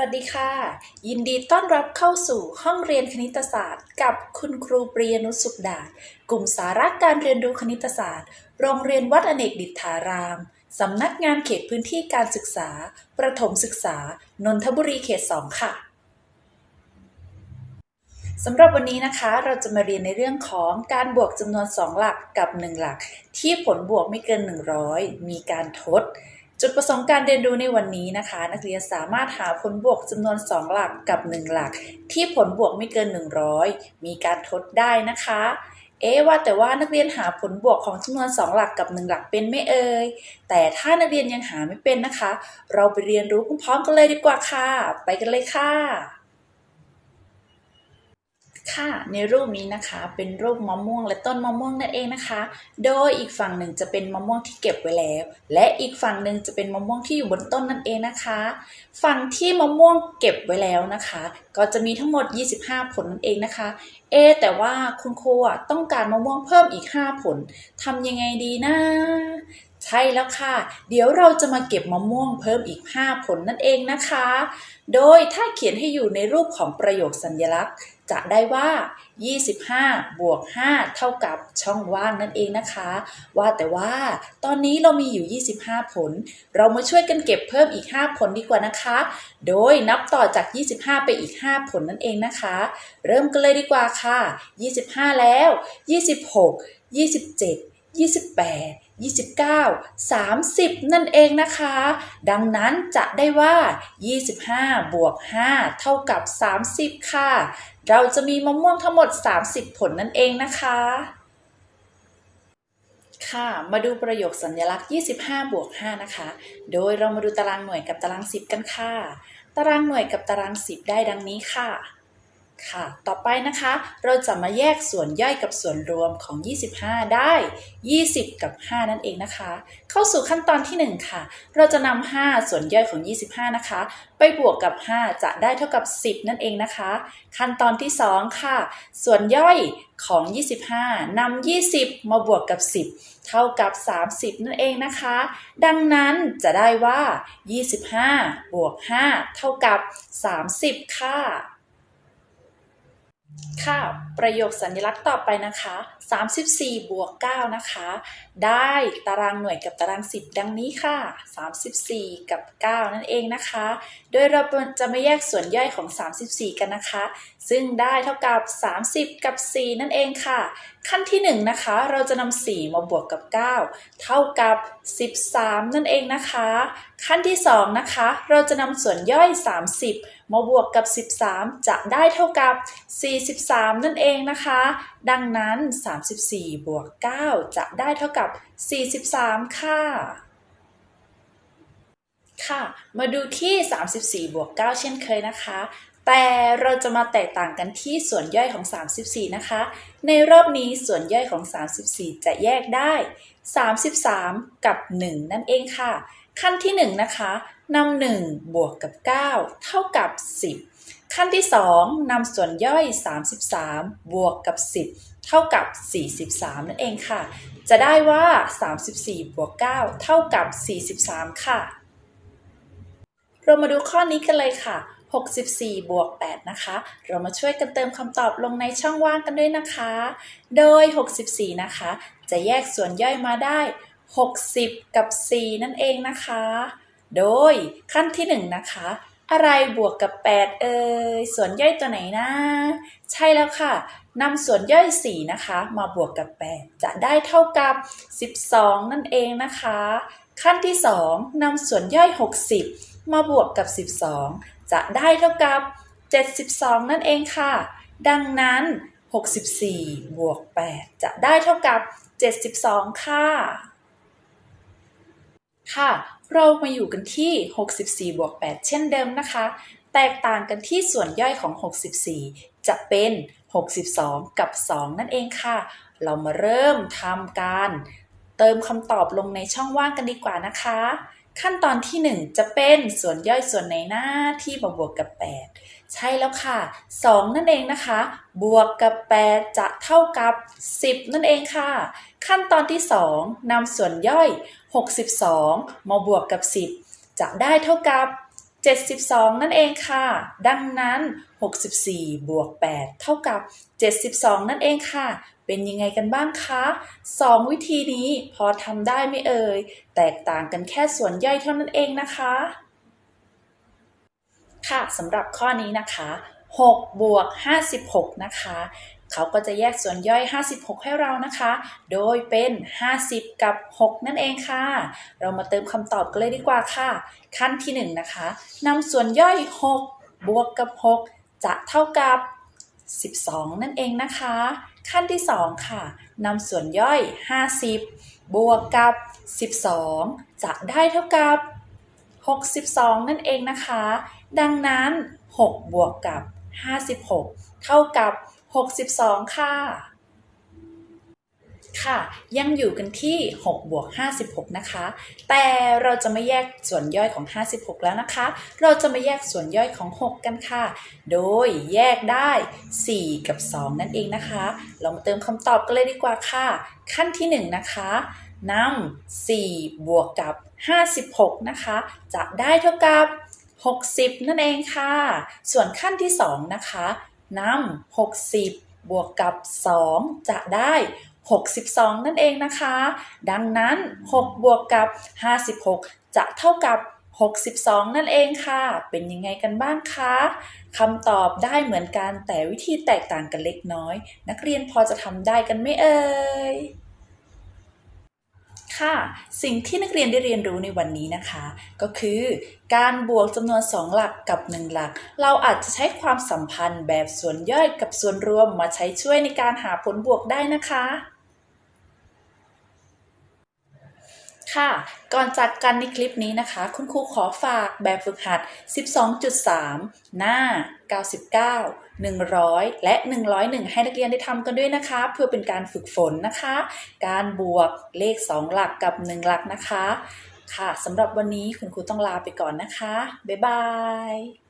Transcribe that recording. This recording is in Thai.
วัสดีค่ะ ยินดีต้อนรับเข้าสู่ห้องเรียนคณิตศาสตร์ กับคุณครูปริยนุสุขดาษกลุ่มสาระการเรียนรู้คณิตศาสตร์ โรงเรียนวัดอเนกดิษฐาราม สำนักงานเขตพื้นที่การศึกษา ประถมศึกษา นนทบุรีเขต 2 ค่ะสำหรับวันนี้นะคะเราจะมาเรียนในเรื่องของการบวกจำนวน 2 หลักกับ 1 หลัก ที่ผลบวกไม่เกิน 100 มีการทด จุดประสงค์การเรียนรู้ในวันนี้นะคะ นักเรียนสามารถหาผลบวกจำนวน 2 หลักกับ 1 หลัก ที่ผลบวกไม่เกิน 100 มีการทดได้นะคะ เอ๊ว่าแต่ว่านักเรียนหาผลบวกของจำนวน 2 หลักกับ 1 หลักเป็นไม่เอ่ยแต่ถ้านักเรียนยังหาไม่เป็นนะคะ เราไปเรียนรู้พร้อมกันเลยดีกว่าค่ะ ไปกันเลยค่ะ ค่ะในรูปนี้นะคะเป็นรูปมะม่วงและต้นมะม่วงนั่นเองนะคะ โดยอีกฝั่งหนึ่งจะเป็นมะม่วงที่เก็บไว้แล้ว และอีกฝั่งหนึ่งจะเป็นมะม่วงที่อยู่บนต้นนั่นเองนะคะ ฝั่งที่มะม่วงเก็บไว้แล้วนะคะ ก็จะมีทั้งหมด 25 ผลนั่นเองนะคะ เอ แต่ว่าคุณครูอะต้องการมะม่วงเพิ่มอีก 5 ผลทำยังไงดีนะ ใช่แล้วค่ะ เดี๋ยวเราจะมาเก็บมะม่วงเพิ่มอีก 5 ผลนั่นเองนะคะ โดยถ้าเขียนให้อยู่ในรูปของประโยคสัญลักษณ์ จะได้ว่า 25 บวก 5 เท่ากับช่องว่างนั่นเองนะคะ ว่าแต่ว่าตอนนี้เรามีอยู่ 25 ผล เรามาช่วยกันเก็บเพิ่มอีก 5 ผลดีกว่านะคะ โดยนับต่อจาก 25 ไปอีก 5 ผลนั่นเองนะคะ เริ่มกันเลยดีกว่าค่ะ 25 แล้ว 26 27 28 29 30 นั่นเองนะคะ ดังนั้นจะได้ว่า 25 บวก 5 เท่ากับ 30 ค่ะ เราจะมีมะม่วงทั้งหมด 30 ผลนั่นเองนะคะ ค่ะ มาดูประโยคสัญลักษณ์ 25 บวก 5 นะคะ โดยเรามาดูตารางหน่วยกับตาราง 10 กันค่ะ ตารางหน่วยกับตาราง 10 ได้ดังนี้ค่ะ ค่ะ ต่อไปนะคะ เราจะมาแยกส่วนย่อยกับส่วนรวมของ 25 ได้ 20 กับ 5 นั่นเองนะคะ เข้าสู่ขั้นตอนที่ 1 ค่ะ เราจะนำ5ส่วนย่อยของ 25 นะคะ ไปบวกกับ 5 จะได้เท่ากับ 10 นั่นเองนะคะ ขั้นตอนที่ 2 ค่ะ ส่วนย่อยของ 25นำ20 มาบวกกับ 10 เท่ากับ 30 นั่นเองนะคะ ดังนั้นจะได้ว่า 25 บวก 5 เท่ากับ 30 ค่ะ ค่ะ ประโยคสัญลักษณ์ต่อไปนะคะ 34 บวก 9 นะคะ ได้ตารางหน่วยกับตาราง 10 ดังนี้ค่ะ 34 กับ 9 นั่นเองนะคะ โดยเราจะไม่แยกส่วนย่อยของ 34 กันนะคะ ซึ่งได้เท่ากับ 30 กับ 4 นั่นเองค่ะขั้นที่1นะคะ เราจะนำ4มาบวกกับ 9 เท่ากับ 13 นั่นเองนะคะ ขั้นที่2นะคะ เราจะนำส่วนย่อย 30 มาบวกกับ 13 จะได้เท่ากับ 43 นั่นเองนะคะ ดังนั้น 34 บวก 9 จะได้เท่ากับ 43 ค่ะค่ะ มาดูที่ 34 บวก 9 เช่นเคยนะคะ แต่เราจะมาแตกต่างกันที่ส่วนย่อยของ 34 นะคะ ในรอบนี้ส่วนย่อยของ 34 จะแยกได้ 33 กับ 1 นั่นเองค่ะ ขั้นที่ 1 นะคะนำ1บวกกับ 9 เท่ากับ 10 ขั้นที่ 2นำส่วนย่อย 33 บวกกับ 10 เท่ากับ 43 นั่นเองค่ะ จะได้ว่า 34 บวก 9 เท่ากับ 43 ค่ะ เรามาดูข้อนี้กันเลยค่ะ 64 บวก 8 นะคะ เรามาช่วยกันเติมคำตอบลงในช่องว่างกันด้วยนะคะ โดย 64 นะคะ จะแยกส่วนย่อยมาได้ 60 กับ 4 นั่นเองนะคะ โดยขั้นที่ 1 นะคะ อะไรบวกกับ 8 เอ่ย ส่วนย่อยตัวไหนนะ ใช่แล้วค่ะนำส่วนย่อย 4 นะคะ มาบวกกับ 8 จะได้เท่ากับ 12 นั่นเองนะคะ ขั้นที่ 2นำส่วนย่อย 60 มาบวกกับ 12 จะได้เท่ากับ 72 นั่นเองค่ะ ดังนั้น 64 บวก 8 จะได้เท่ากับ 72 ค่ะ ค่ะ เรามาอยู่กันที่ 64 บวก 8 เช่นเดิมนะคะ แตกต่างกันที่ส่วนย่อยของ 64 จะเป็น 62 กับ 2 นั่นเองค่ะ เรามาเริ่มทำการเติมคำตอบลงในช่องว่างกันดีกว่านะคะ ขั้นตอนที่ 1 จะเป็นส่วนย่อยส่วนไหนหน้าที่มาบวกกับ 8 ใช่แล้วค่ะ 2 นั่นเองนะคะ บวกกับ 8 จะเท่ากับ 10 นั่นเองค่ะ ขั้นตอนที่ 2นำส่วนย่อย 62 มาบวกกับ 10 จะได้เท่ากับ 72 นั่นเองค่ะ ดังนั้น 64 บวก 8 เท่ากับ 72 นั่นเองค่ะ เป็นยังไงกันบ้างคะ 2 วิธีนี้พอทำได้ไหมเอ่ย แตกต่างกันแค่ส่วนย่อยเท่านั้นเองนะคะ ค่ะสำหรับข้อนี้นะคะ6บวก56 นะคะ เขาก็จะแยกส่วนย่อย 56 ให้เรานะคะ โดยเป็น 50 กับ 6 นั่นเองค่ะ เรามาเติมคำตอบกันเลยดีกว่าค่ะ ขั้นที่ 1 นะคะนำส่วนย่อย 6 บวกกับ 6 จะเท่ากับ 12 นั่นเองนะคะ ขั้นที่ 2 ค่ะนำส่วนย่อย 50 บวกกับ 12 จะได้เท่ากับ 62 นั่นเองนะคะ ดังนั้น 6 บวกกับ 56 เท่ากับ 62 ค่ะ ค่ะ ยังอยู่กันที่6บวก56 นะคะ แต่เราจะไม่แยกส่วนย่อยของ 56 แล้วนะคะ เราจะมาแยกส่วนย่อยของ 6 กันค่ะ โดยแยกได้ 4 กับ 2 นั่นเองนะคะ เรามาเติมคำตอบกันเลยดีกว่าค่ะ ขั้นที่ 1 นะคะนำ4บวกกับ 56 นะคะ จะได้เท่ากับ 60 นั่นเองค่ะ ส่วนขั้นที่ 2 นะคะ นำ60 บวกกับ 2 จะได้ 62 นั่นเองนะคะ ดังนั้น 6 บวกกับ 56 จะเท่ากับ 62 นั่นเองค่ะ เป็นยังไงกันบ้างคะคำตอบได้เหมือนกันแต่วิธีแตกต่างกันเล็กน้อย นักเรียนพอจะทำได้กันไหมเอ่ย ค่ะ สิ่งที่นักเรียนได้เรียนรู้ในวันนี้นะคะ ก็คือการบวกจำนวน 2 หลักกับ 1 หลัก เราอาจจะใช้ความสัมพันธ์แบบส่วนย่อยกับส่วนรวมมาใช้ช่วยในการหาผลบวกได้นะคะค่ะก่อนจากกันในคลิปนี้นะคะ คุณครูขอฝากแบบฝึกหัด 12.3 หน้า 99 100 และ 101 ให้นักเรียนได้ทำกันด้วยนะคะ เพื่อเป็นการฝึกฝนนะคะ การบวกเลข 2 หลักกับ 1 หลักนะคะ ค่ะสำหรับวันนี้คุณครูต้องลาไปก่อนนะคะ บ๊ายบาย